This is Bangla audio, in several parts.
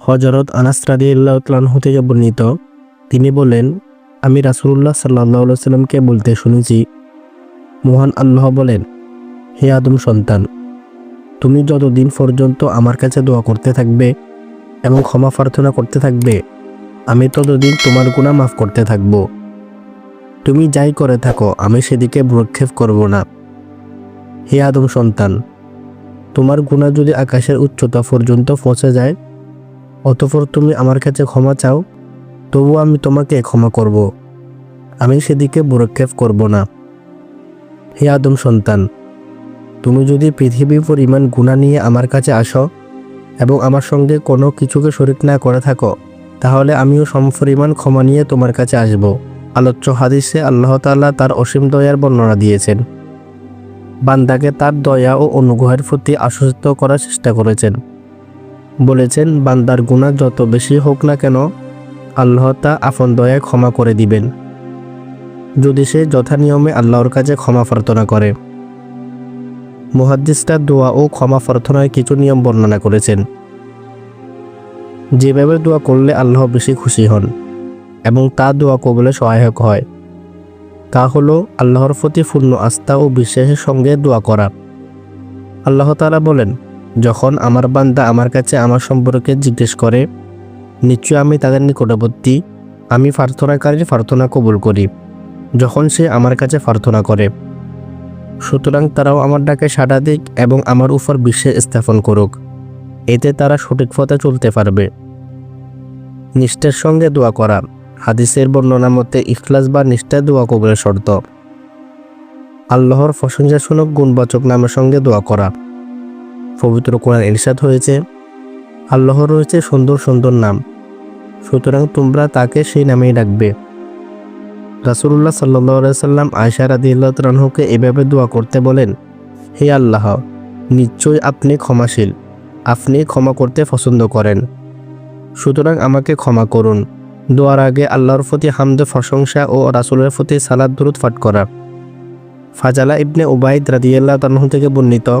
হজরত আনাস রাদিয়াল্লাহু থেকে বর্ণিত, তিনি বলেন, আমি রাসূলুল্লাহ সাল্লাহ সাল্লামকে বলতে শুনেছি। মহান আল্লাহ বলেন, হে আদম সন্তান, তুমি যতদিন পর্যন্ত আমার কাছে দোয়া করতে থাকবে এবং ক্ষমা প্রার্থনা করতে থাকবে, আমি ততদিন তোমার গুণা মাফ করতে থাকব। তুমি যাই করে থাকো, আমি সেদিকে ভ্রক্ষেপ করব না। হে আদম সন্তান, তোমার গুণা যদি আকাশের উচ্চতা পর্যন্ত পৌঁছে যায় অতঃপর তুমি আমার কাছে ক্ষমা চাও তবু আমি তোমাকে ক্ষমা করব। আমি সেদিকে ভ্রক্ষেপ করব না। হে আদম সন্তান, তুমি যদি পৃথিবীর পরিমাণ গুণা নিয়ে আমার কাছে আসো এবং আমার সঙ্গে কোনো কিছুকে শরিক না করে থাকো, তাহলে আমিও সমপরিমাণ ক্ষমা নিয়ে তোমার কাছে আসব। আলোচ্য হাদিসে আল্লাহ তাআলা তার অসীম দয়ার বর্ণনা দিয়েছেন। বান্দাকে তার দয়া ও অনুগ্রহের প্রতি আশ্বস্ত করার চেষ্টা করেছেন। বলেছেন, বান্দার গুণা যত বেশি হোক না কেন, আল্লাহ তা আপন দয়ায় ক্ষমা করে দিবেন। যদি সে যথানিয়মে আল্লাহর কাছে ক্ষমা প্রার্থনা করে। মুহাদ্দিসটা দোয়া ও ক্ষমা প্রার্থনার কিছু নিয়ম বর্ণনা করেছেন। যেভাবে দোয়া করলে আল্লাহ বেশি খুশি হন এবং তা দোয়া কবলে সহায়ক হয়, তা হলো আল্লাহর প্রতি পূর্ণ আস্থা ও বিশ্বাসের সঙ্গে দোয়া করা। আল্লাহ তাআলা বলেন যখন আমার বান্দা আমার কাছে আমার সম্পর্কে জিজ্ঞেস করে, নিশ্চয় আমি তাদের নিকটবর্তী? আমি প্রার্থনাকারীর প্রার্থনা কবুল করি। যখন সে আমার কাছে প্রার্থনা করে, সুতরাং তারাও আমার ডাকে সাড়া দিক এবং আমার উপর বিশ্বাস স্থাপন করুক। এতে তারা সঠিক পথে চলতে পারবে। নিষ্ঠার সঙ্গে দোয়া করা। হাদিসের বর্ণনা মতে ইখলাস বা নিষ্ঠায় দোয়া কবুলের শর্ত। আল্লাহর প্রশংসাসূচক গুণবাচক নামের সঙ্গে দোয়া করা। পবিত্র কোরআন ইরশাদ হয়েছে। আল্লাহর রয়েছে সুন্দর সুন্দর নাম। সুতরাং তোমরা তাকে সেই নামেই ডাকবে। রাসুল্লাহ সাল্লাহ সাল্লাম আয়সা রাদিল্লাহ রানহুকে এভাবে দোয়া করতে বলেন, হে আল্লাহ, নিশ্চয় আপনি ক্ষমাশীল। আপনি ক্ষমা করতে পছন্দ করেন। সুতরাং আমাকে ক্ষমা করুন। দোয়ার আগে আল্লাহর প্রতি হামদে, প্রশংসা ও রাসুলের প্রতি সালাদ দুরুদ ফাট করা। ফাজালা ইবনে উবাইদ রাদিয়াল্লাহ তানহু থেকে বর্ণিত,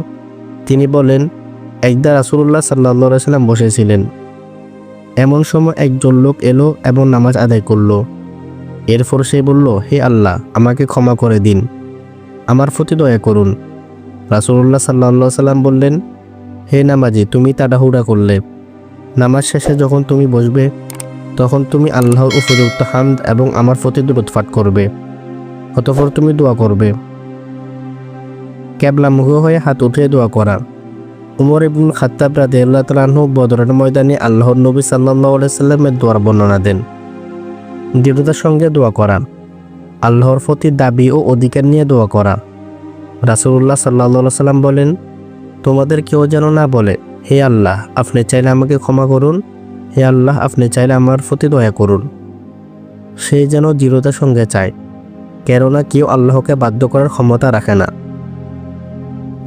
তিনি বলেন একদা রাসুল্লাহ সাল্লাহ সাল্লাম বসেছিলেন। এমন সময় একজন লোক এলো এবং নামাজ আদায় করল। এরপর সে বলল, হে আল্লাহ, আমাকে ক্ষমা করে দিন। আমার প্রতি দয়া করুন। রাসুল্লাহ সাল্লাহ সাল্লাম বললেন, হে নামাজি, তুমি তাড়াহুড়া করলে। নামাজ শেষে যখন তুমি বসবে, তখন তুমি আল্লাহর উপযুক্ত হামদ এবং আমার প্রতি দূরৎফাট করবে। অতঃপর তুমি দোয়া করবে। ক্যাবলামুখ হয়ে হাত উঠিয়ে দোয়া করা। উমর ইবনুল খাত্তাব রাদে আল্লাহ বদরের ময়দানে আল্লাহর নবী সাল্লাহ সাল্লামের দোয়ার বর্ণনা দেন। দৃঢ়তার সঙ্গে দোয়া করা। আল্লাহর প্রতি দাবি ও অধিকার নিয়ে দোয়া করা। রাসুল্লাহ সাল্লাহ সাল্লাম বলেন, তোমাদের কেউ যেন না বলে, হে আল্লাহ, আপনি চাইলে আমাকে ক্ষমা করুন, হে আল্লাহ, আপনি চাইলে আমার প্রতি দয়া করুন। সে যেন দৃঢ়তার সঙ্গে চায়, কেননা কেউ আল্লাহকে বাধ্য করার ক্ষমতা রাখে না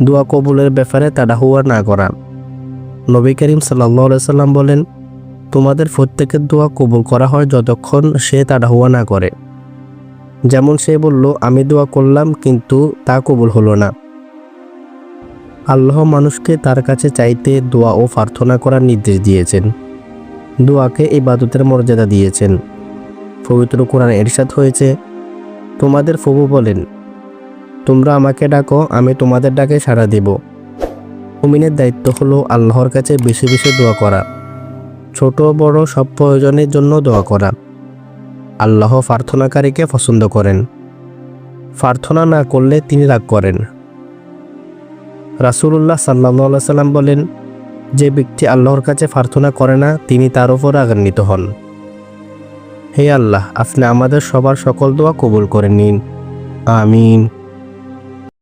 দোয়া কবুলের ব্যাপারে তাড়াহুয়া না করা। নবী করিম সাল্লাহ সাল্লাম বলেন, তোমাদের প্রত্যেকের দোয়া কবুল করা হয় যতক্ষণ সে তাড়াহুয়া না করে। যেমন সে বলল, আমি দোয়া করলাম, কিন্তু তা কবুল হলো না। আল্লাহ মানুষকে তার কাছে চাইতে দোয়া ও প্রার্থনা করার নির্দেশ দিয়েছেন। দোয়াকে ইবাদতের মর্যাদা দিয়েছেন। পবিত্র কোরআন এরশাদ হয়েছে, তোমাদের ফবু বলেন তোমরা আমাকে ডাকো, আমি তোমাদের ডাকে সাড়া দেব। মুমিনের দায়িত্ব হলো আল্লাহর কাছে বেশি বেশি দোয়া করা। ছোট বড় সব প্রয়োজনের জন্য দোয়া করা। আল্লাহ প্রার্থনাকারীকে পছন্দ করেন। প্রার্থনা না করলে তিনি রাগ করেন। রাসুল্লাহ সাল্লাহ সাল্লাম বলেন, যে ব্যক্তি আল্লাহর কাছে প্রার্থনা করে না, তিনি তার উপর রাগান্বিত হন। হে আল্লাহ, আপনি আমাদের সবার সকল দোয়া কবুল করে নিন। আমিন।